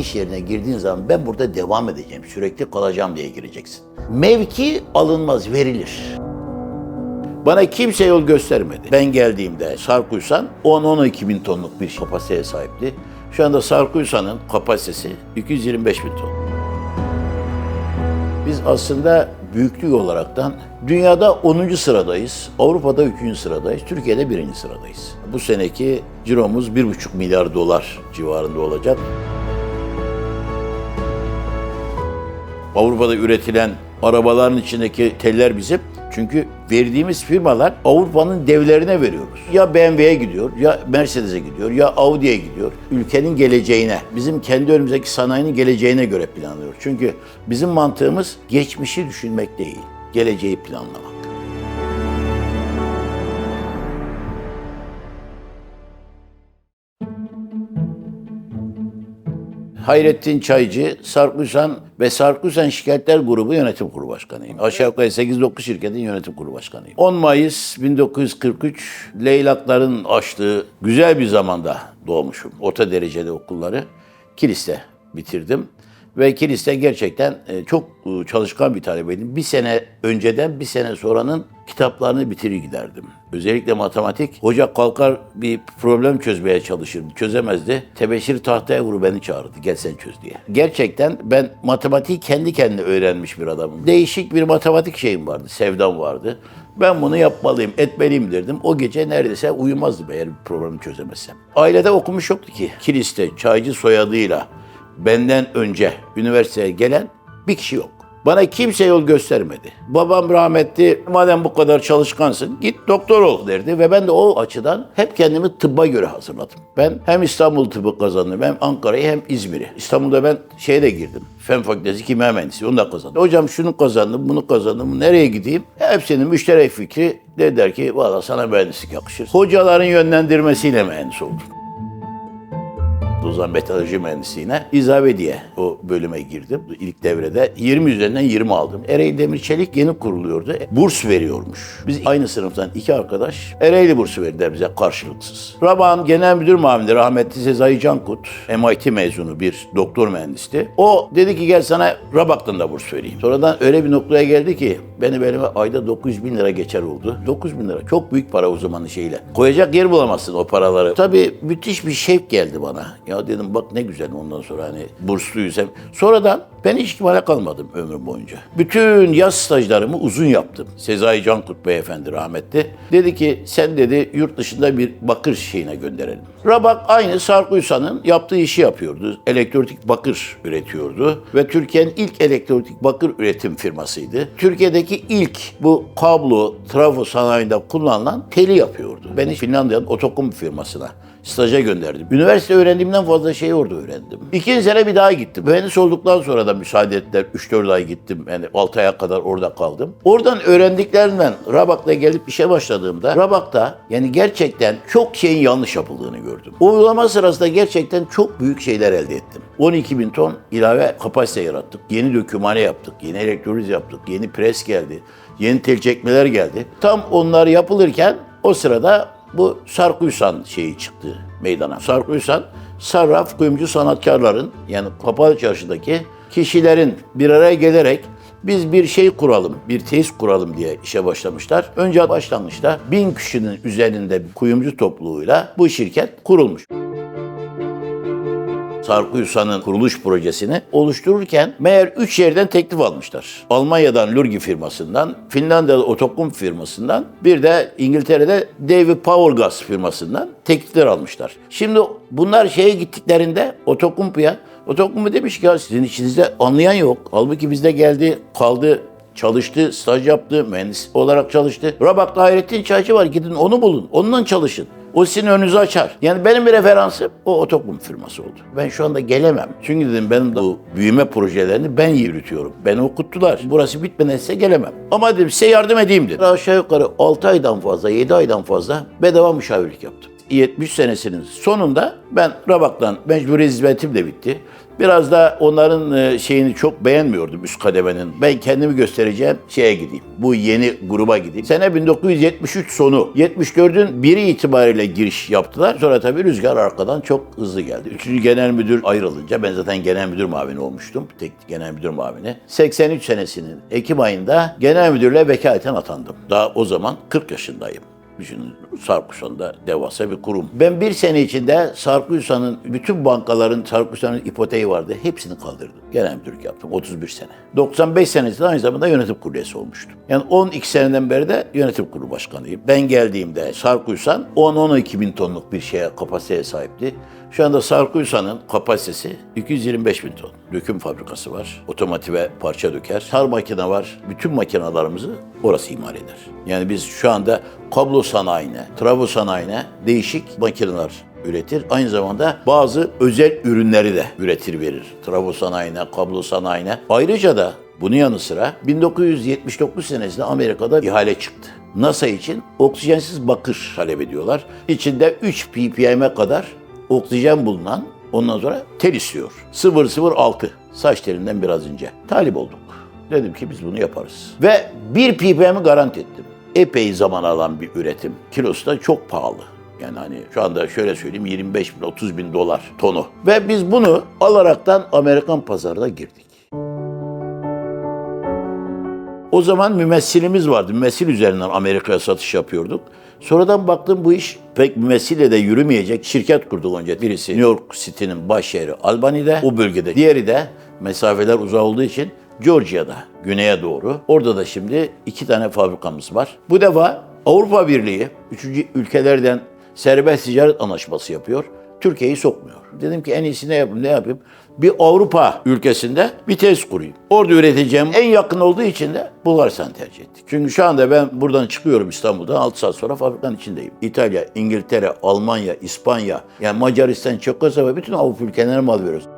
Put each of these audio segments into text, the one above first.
iş yerine girdiğin zaman ben burada devam edeceğim, sürekli kalacağım diye gireceksin. Mevki alınmaz, verilir. Bana kimse yol göstermedi. Ben geldiğimde Sarkuysan 10-12 bin tonluk bir kapasiteye sahipti. Şu anda Sarkuysan'ın kapasitesi 225 bin ton. Biz aslında büyüklük olaraktan dünyada 10. sıradayız, Avrupa'da 3. sıradayız, Türkiye'de 1. sıradayız. Bu seneki ciromuz 1,5 milyar dolar civarında olacak. Avrupa'da üretilen arabaların içindeki teller bizim. Çünkü verdiğimiz firmalar Avrupa'nın devlerine veriyoruz. Ya BMW'ye gidiyor, ya Mercedes'e gidiyor, ya Audi'ye gidiyor. Ülkenin geleceğine, bizim kendi önümüzdeki sanayinin geleceğine göre planlıyoruz. Çünkü bizim mantığımız geçmişi düşünmek değil, geleceği planlamak. Hayrettin Çaycı, Sarkısan ve Sarkısan Şikayetler Grubu Yönetim Kurulu Başkanıyım. Aşağı yukarı 8-9 şirketin yönetim kurulu başkanıyım. 10 Mayıs 1943 Leylakların açtığı güzel bir zamanda doğmuşum. Orta dereceli okulları Kilis'te bitirdim. Ve Kilis'te gerçekten e, çok e, çalışkan bir talebeydim. Bir sene önceden bir sene sonranın kitaplarını bitirir giderdim. Özellikle matematik. Hoca kalkar bir problem çözmeye çalışırdı. Çözemezdi. Tebeşir tahtaya vuru beni çağırdı. Gel sen çöz diye. Gerçekten ben matematiği kendi kendine öğrenmiş bir adamım. Değişik bir matematik şeyim vardı. Sevdam vardı. Ben bunu yapmalıyım, etmeliyim derdim. O gece neredeyse uyumazdım eğer bir problemi çözemezsem. Ailede okumuş yoktu ki. Kilis'te çaycı soyadıyla benden önce üniversiteye gelen bir kişi yok. Bana kimse yol göstermedi. Babam rahmetli, madem bu kadar çalışkansın git doktor ol derdi ve ben de o açıdan hep kendimi tıbba göre hazırladım. Ben hem İstanbul tıbbı kazandım hem Ankara'yı hem İzmir'i. İstanbul'da ben şeye de girdim. Fen Fakültesi Kimya Mühendisliği onu da kazandım. Hocam şunu kazandım, bunu kazandım, nereye gideyim? Hepsinin müşterek fikri dediler ki valla sana mühendislik yakışır. Hocaların yönlendirmesiyle mühendis oldum. O zaman metalurji mühendisliğine izave diye o bölüme girdim. İlk devrede 20 üzerinden 20 aldım. Ereğli Demir Çelik yeni kuruluyordu. Burs veriyormuş. Biz aynı sınıftan iki arkadaş Ereğli bursu verdiler bize karşılıksız. Raban Genel Müdür Muavini rahmetli Sezai Cankut, MIT mezunu bir doktor mühendisti. O dedi ki gel sana Rabak'tan da burs vereyim. Sonradan öyle bir noktaya geldi ki beni benim ayda 900 bin lira geçer oldu. 9 bin lira çok büyük para o zamanın şeyle. Koyacak yer bulamazsın o paraları. Tabii müthiş bir şevk geldi bana. Ya dedim bak ne güzel ondan sonra hani bursluyuz. Sonradan ben hiç kimale kalmadım ömrüm boyunca. Bütün yaz stajlarımı uzun yaptım. Sezai Cankut beyefendi rahmetli. Dedi ki sen dedi yurt dışında bir bakır şeyine gönderelim. Rabak aynı Sarkuysan'ın yaptığı işi yapıyordu. Elektronik bakır üretiyordu ve Türkiye'nin ilk elektronik bakır üretim firmasıydı. Türkiye'deki ilk bu kablo, trafo sanayinde kullanılan teli yapıyordu. Beni Finlandiya'nın Otokum firmasına staja gönderdim. Üniversite öğrendiğimden fazla şey orada öğrendim. İkinci sene bir daha gittim. Mühendis olduktan sonra da müsaade ettiler. 3-4 ay gittim. Yani 6 aya kadar orada kaldım. Oradan öğrendiklerimden Rabak'ta gelip işe başladığımda Rabak'ta yani gerçekten çok şeyin yanlış yapıldığını gördüm. Uygulama sırasında gerçekten çok büyük şeyler elde ettim. 12 bin ton ilave kapasite yarattık. Yeni dökümhane yaptık. Yeni elektroliz yaptık. Yeni pres geldi. Yeni tel çekmeler geldi. Tam onlar yapılırken o sırada bu Sarkuysan şeyi çıktı meydana. Sarkuysan, sarraf kuyumcu sanatkarların yani kapalı çarşıdaki kişilerin bir araya gelerek biz bir şey kuralım, bir tesis kuralım diye işe başlamışlar. Önce başlangıçta bin kişinin üzerinde kuyumcu topluluğuyla bu şirket kurulmuş. Sarkuyusa'nın kuruluş projesini oluştururken meğer üç yerden teklif almışlar. Almanya'dan Lurgi firmasından, Finlandiya'da Otokum firmasından, bir de İngiltere'de David Powergas firmasından teklifler almışlar. Şimdi bunlar şeye gittiklerinde Otokumpu'ya, Otokumpu demiş ki ya sizin içinizde anlayan yok. Halbuki bizde geldi, kaldı, çalıştı, staj yaptı, mühendis olarak çalıştı. Rabak'ta Hayrettin Çaycı var gidin onu bulun, onunla çalışın. O sizin önünüzü açar. Yani benim bir referansım o otokum firması oldu. Ben şu anda gelemem. Çünkü dedim benim bu büyüme projelerini ben yürütüyorum. Beni okuttular. Burası bitmediyse gelemem. Ama dedim size yardım edeyim dedim. Aşağı yukarı 6 aydan fazla, 7 aydan fazla bedava müşavirlik yaptım. 70 senesinin sonunda ben Rabak'tan mecburi hizmetim de bitti. Biraz da onların e, şeyini çok beğenmiyordum üst kademenin. Ben kendimi göstereceğim şeye gideyim. Bu yeni gruba gideyim. Sene 1973 sonu. 74'ün biri itibariyle giriş yaptılar. Sonra tabii rüzgar arkadan çok hızlı geldi. Üçüncü genel müdür ayrılınca ben zaten genel müdür mavini olmuştum. Tek genel müdür mavini. 83 senesinin Ekim ayında genel müdürle vekaleten atandım. Daha o zaman 40 yaşındayım. Düşünün Sarkuşan'da devasa bir kurum. Ben bir sene içinde Sarkuşan'ın bütün bankaların Sarkuşan'ın ipoteği vardı. Hepsini kaldırdım. Genel müdürlük yaptım 31 sene. 95 senesinde aynı zamanda yönetim kurulu üyesi olmuştum. Yani 12 seneden beri de yönetim kurulu başkanıyım. Ben geldiğimde Sarkuşan 10-12 bin tonluk bir şeye kapasiteye sahipti. Şu anda Sarkuysan'ın kapasitesi 225 bin ton. Döküm fabrikası var. Otomotive parça döker. Tar makine var. Bütün makinalarımızı orası imal eder. Yani biz şu anda kablo sanayine, trafo sanayine değişik makineler üretir. Aynı zamanda bazı özel ürünleri de üretir verir. Trafo sanayine, kablo sanayine. Ayrıca da bunun yanı sıra 1979 senesinde Amerika'da ihale çıktı. NASA için oksijensiz bakır talep ediyorlar. İçinde 3 ppm'e kadar oksijen bulunan ondan sonra tel istiyor. 006 saç telinden biraz ince. Talip olduk. Dedim ki biz bunu yaparız. Ve 1 ppm'i garanti ettim. Epey zaman alan bir üretim. Kilosu da çok pahalı. Yani hani şu anda şöyle söyleyeyim 25 bin 30 bin dolar tonu. Ve biz bunu alaraktan Amerikan pazarına girdik. O zaman mümessilimiz vardı. Mümessil üzerinden Amerika'ya satış yapıyorduk. Sonradan baktım bu iş pek mümessille de yürümeyecek. Şirket kurduk önce. Birisi New York City'nin baş şehri Albany'de, o bölgede. Diğeri de mesafeler uzak olduğu için Georgia'da, güneye doğru. Orada da şimdi iki tane fabrikamız var. Bu defa Avrupa Birliği, üçüncü ülkelerden serbest ticaret anlaşması yapıyor. Türkiye'yi sokmuyor. Dedim ki en iyisi ne yapayım, ne yapayım? Bir Avrupa ülkesinde bir tesis kurayım. Orada üreteceğim en yakın olduğu için de Bulgaristan tercih ettik. Çünkü şu anda ben buradan çıkıyorum İstanbul'dan 6 saat sonra fabrikanın içindeyim. İtalya, İngiltere, Almanya, İspanya, yani Macaristan, Çekoslovakya bütün Avrupa ülkelerine mal veriyoruz.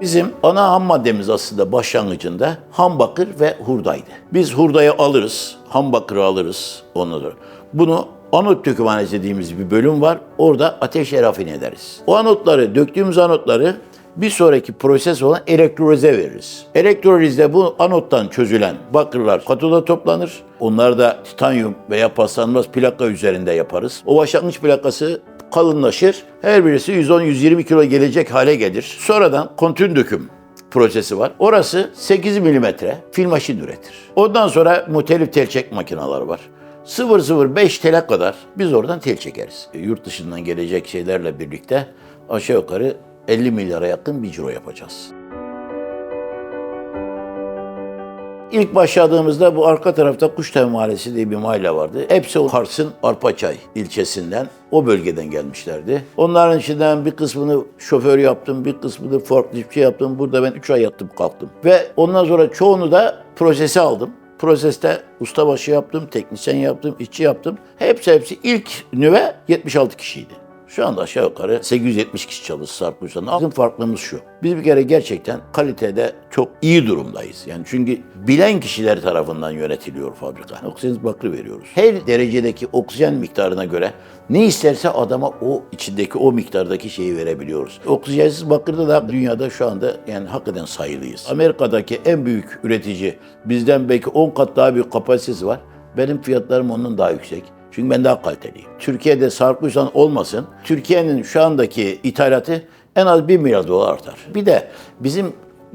Bizim ana ham maddemiz aslında başlangıcında ham bakır ve hurdaydı. Biz hurdayı alırız, ham bakırı alırız sonra. Bunu anot dökümhanesi dediğimiz bir bölüm var. Orada ateşle rafine ederiz. O anotları, döktüğümüz anotları bir sonraki proses olan elektrolize veririz. Elektrolizde bu anottan çözülen bakırlar katoda toplanır. Onları da titanyum veya paslanmaz plaka üzerinde yaparız. O başlangıç plakası kalınlaşır. Her birisi 110-120 kilo gelecek hale gelir. Sonradan kontün döküm prosesi var. Orası 8 milimetre fil maşin üretir. Ondan sonra muhtelif tel çek makineleri var. 005 tele kadar biz oradan tel çekeriz. E, Yurt dışından gelecek şeylerle birlikte aşağı yukarı 50 milyara yakın bir ciro yapacağız. İlk başladığımızda bu arka tarafta Kuştepe Mahallesi diye bir mahalle vardı. Hepsi o Kars'ın Arpaçay ilçesinden, o bölgeden gelmişlerdi. Onların içinden bir kısmını şoför yaptım, bir kısmını forkliftçi yaptım. Burada ben 3 ay yattım kalktım. Ve ondan sonra çoğunu da prosese aldım. Proseste ustabaşı yaptım, teknisyen yaptım, işçi yaptım. Hepsi hepsi ilk nüve 76 kişiydi. Şu anda aşağı yukarı 870 kişi çalışır Sarpuş'tan. Bizim farklılığımız şu. Biz bir kere gerçekten kalitede çok iyi durumdayız. Yani çünkü bilen kişiler tarafından yönetiliyor fabrika. Oksijen bakır veriyoruz. Her derecedeki oksijen miktarına göre ne isterse adama o içindeki o miktardaki şeyi verebiliyoruz. Oksijensiz bakırda da dünyada şu anda yani hakikaten sayılıyız. Amerika'daki en büyük üretici bizden belki 10 kat daha büyük kapasitesi var. Benim fiyatlarım onun daha yüksek. Çünkü ben daha kaliteliyim. Türkiye'de Sarkuşan olmasın, Türkiye'nin şu andaki ithalatı en az 1 milyar dolar artar. Bir de bizim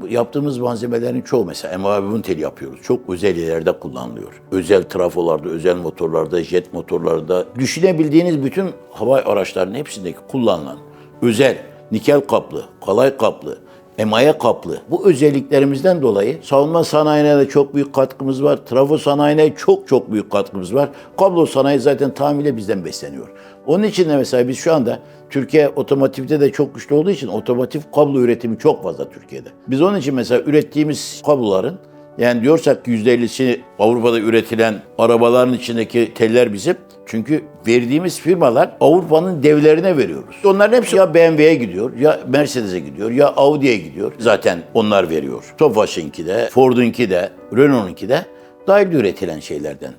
yaptığımız malzemelerin çoğu mesela MAV teli yapıyoruz. Çok özel yerlerde kullanılıyor. Özel trafolarda, özel motorlarda, jet motorlarda. Düşünebildiğiniz bütün hava araçlarının hepsindeki kullanılan özel nikel kaplı, kalay kaplı, emaye kaplı. Bu özelliklerimizden dolayı savunma sanayine de çok büyük katkımız var. Trafo sanayine çok çok büyük katkımız var. Kablo sanayi zaten tamamıyla bizden besleniyor. Onun için de mesela biz şu anda Türkiye otomotivde de çok güçlü olduğu için otomotiv kablo üretimi çok fazla Türkiye'de. Biz onun için mesela ürettiğimiz kabloların yani diyorsak %50'si Avrupa'da üretilen arabaların içindeki teller bizim. Çünkü verdiğimiz firmalar Avrupa'nın devlerine veriyoruz. Onların hepsi ya BMW'ye gidiyor, ya Mercedes'e gidiyor, ya Audi'ye gidiyor. Zaten onlar veriyor. Tofaş'ınki de, Ford'unki de, Renault'unki de dahil üretilen şeylerden.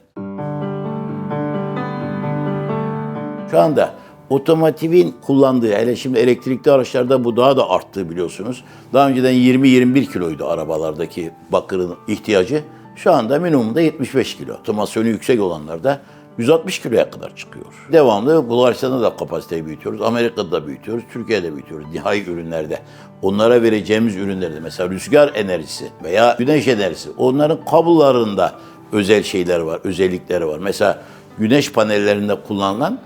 Şu anda Otomotivin kullandığı, hele şimdi elektrikli araçlarda bu daha da arttı biliyorsunuz. Daha önceden 20-21 kiloydu arabalardaki bakırın ihtiyacı. Şu anda minimumda 75 kilo. Otomasyonu yüksek olanlarda 160 kiloya kadar çıkıyor. Devamlı Bulgaristan'da da kapasiteyi büyütüyoruz. Amerika'da da büyütüyoruz. Türkiye'de büyütüyoruz. Nihai ürünlerde. Onlara vereceğimiz ürünlerde mesela rüzgar enerjisi veya güneş enerjisi onların kablolarında özel şeyler var, özellikleri var. Mesela güneş panellerinde kullanılan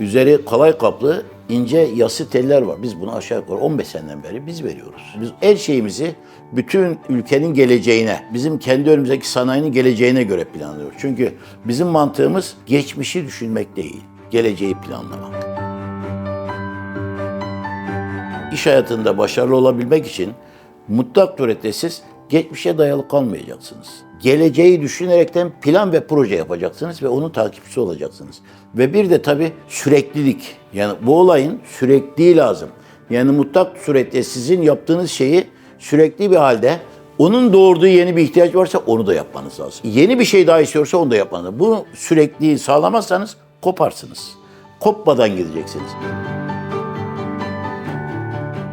üzeri kolay kaplı ince yassı teller var. Biz bunu aşağı yukarı 15 seneden beri biz veriyoruz. Biz her şeyimizi bütün ülkenin geleceğine, bizim kendi önümüzdeki sanayinin geleceğine göre planlıyoruz. Çünkü bizim mantığımız geçmişi düşünmek değil, geleceği planlamak. İş hayatında başarılı olabilmek için mutlak surette siz geçmişe dayalı kalmayacaksınız. Geleceği düşünerekten plan ve proje yapacaksınız ve onun takipçisi olacaksınız. Ve bir de tabii süreklilik. Yani bu olayın sürekli lazım. Yani mutlak surette sizin yaptığınız şeyi sürekli bir halde onun doğurduğu yeni bir ihtiyaç varsa onu da yapmanız lazım. Yeni bir şey daha istiyorsa onu da yapmanız lazım. Bunu sürekli sağlamazsanız koparsınız. Kopmadan gideceksiniz.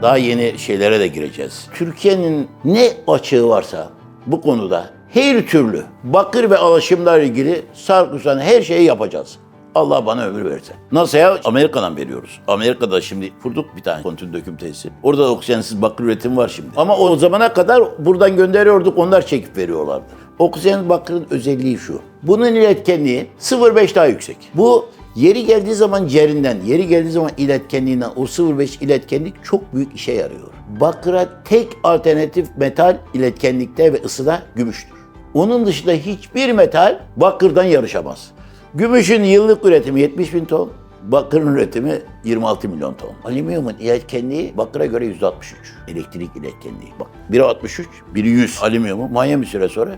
Daha yeni şeylere de gireceğiz. Türkiye'nin ne açığı varsa bu konuda her türlü bakır ve alaşımlarla ilgili sarkısan her şeyi yapacağız. Allah bana ömür verirse. NASA'ya Amerika'dan veriyoruz. Amerika'da şimdi kurduk bir tane kontür döküm tesisi. Orada da oksijensiz bakır üretim var şimdi. Ama o zamana kadar buradan gönderiyorduk onlar çekip veriyorlardı. Oksijen bakırın özelliği şu. Bunun iletkenliği 0.5 daha yüksek. Bu Yeri geldiği zaman cerinden, yeri geldiği zaman iletkenliğinden o 0.5 iletkenlik çok büyük işe yarıyor. Bakıra tek alternatif metal iletkenlikte ve ısıda gümüştür. Onun dışında hiçbir metal bakırdan yarışamaz. Gümüşün yıllık üretimi 70 bin ton, bakırın üretimi 26 milyon ton. Alüminyumun iletkenliği bakıra göre 163. Elektrik iletkenliği. Bak biri 63, biri 100. Alüminyumu manya bir süre sonra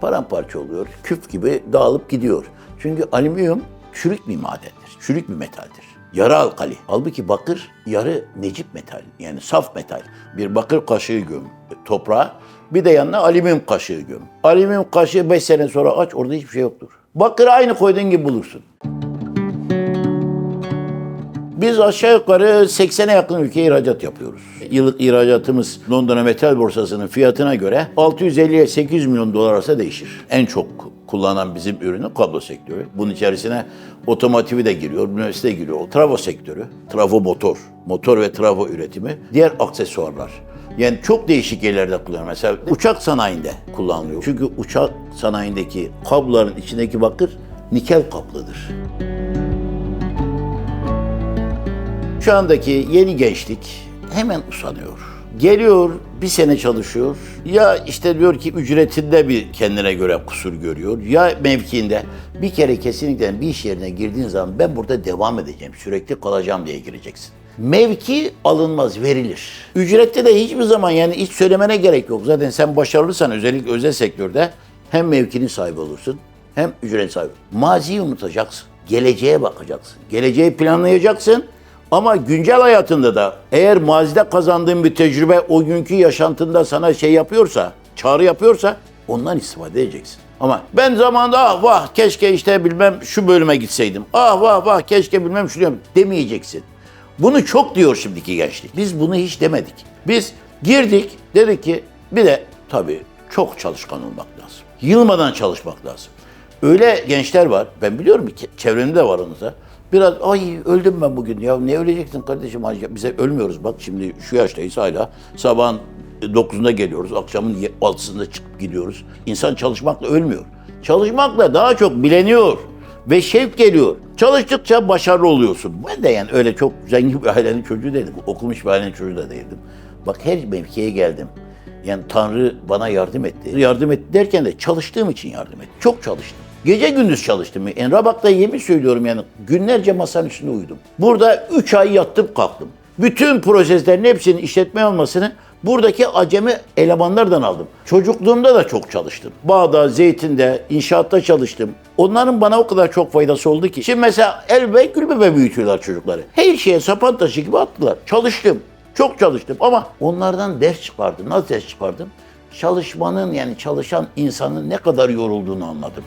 paramparça oluyor. Küp gibi dağılıp gidiyor. Çünkü alüminyum çürük bir madendir, çürük bir metaldir. Yarı alkali. Halbuki bakır yarı necip metal yani saf metal. Bir bakır kaşığı göm toprağa bir de yanına alüminyum kaşığı göm. Alüminyum kaşığı 5 sene sonra aç orada hiçbir şey yoktur. Bakırı aynı koyduğun gibi bulursun. Biz aşağı yukarı 80'e yakın ülkeye ihracat yapıyoruz. Yıllık ihracatımız Londra Metal Borsası'nın fiyatına göre 650'ye 800 milyon dolar arası değişir. En çok kullanan bizim ürünü kablo sektörü. Bunun içerisine otomotivi de giriyor, de giriyor. Trafo sektörü, trafo motor, motor ve trafo üretimi, diğer aksesuarlar. Yani çok değişik yerlerde kullanılıyor. Mesela uçak sanayinde kullanılıyor. Çünkü uçak sanayindeki kabloların içindeki bakır nikel kaplıdır. Şu andaki yeni gençlik hemen usanıyor. Geliyor, bir sene çalışıyor. Ya işte diyor ki ücretinde bir kendine göre kusur görüyor. Ya mevkiinde bir kere kesinlikle bir iş yerine girdiğin zaman ben burada devam edeceğim, sürekli kalacağım diye gireceksin. Mevki alınmaz, verilir. Ücrette de hiçbir zaman yani hiç söylemene gerek yok. Zaten sen başarılıysan özellikle özel sektörde hem mevkinin sahibi olursun hem ücret sahibi. Maziyi unutacaksın. Geleceğe bakacaksın. Geleceği planlayacaksın. Ama güncel hayatında da eğer mazide kazandığın bir tecrübe o günkü yaşantında sana şey yapıyorsa, çağrı yapıyorsa ondan istifade edeceksin. Ama ben zamanında ah vah keşke işte bilmem şu bölüme gitseydim. Ah vah vah keşke bilmem şunu yap- demeyeceksin. Bunu çok diyor şimdiki gençlik. Biz bunu hiç demedik. Biz girdik dedik ki bir de tabii çok çalışkan olmak lazım. Yılmadan çalışmak lazım. Öyle gençler var. Ben biliyorum ki çevremde var onunla. Biraz ay öldüm ben bugün ya ne öleceksin kardeşim bize ölmüyoruz bak şimdi şu yaştayız hala sabahın 9'unda geliyoruz akşamın 6'sında çıkıp gidiyoruz. İnsan çalışmakla ölmüyor. Çalışmakla daha çok bileniyor ve şevk geliyor. Çalıştıkça başarılı oluyorsun. Ben de yani öyle çok zengin bir ailenin çocuğu değilim. Okumuş bir ailenin çocuğu da değildim. Bak her mevkiye geldim. Yani Tanrı bana yardım etti. Yardım etti derken de çalıştığım için yardım etti. Çok çalıştım. Gece gündüz çalıştım. En Rabak'ta yemin söylüyorum yani günlerce masanın üstünde uyudum. Burada 3 ay yattım kalktım. Bütün proseslerin hepsinin işletme olmasını buradaki acemi elemanlardan aldım. Çocukluğumda da çok çalıştım. Bağda, zeytinde, inşaatta çalıştım. Onların bana o kadar çok faydası oldu ki. Şimdi mesela el ve gül bebe büyütüyorlar çocukları. Her şeye sapan taşı gibi attılar. Çalıştım. Çok çalıştım ama onlardan ders çıkardım. Nasıl ders çıkardım? Çalışmanın yani çalışan insanın ne kadar yorulduğunu anladım.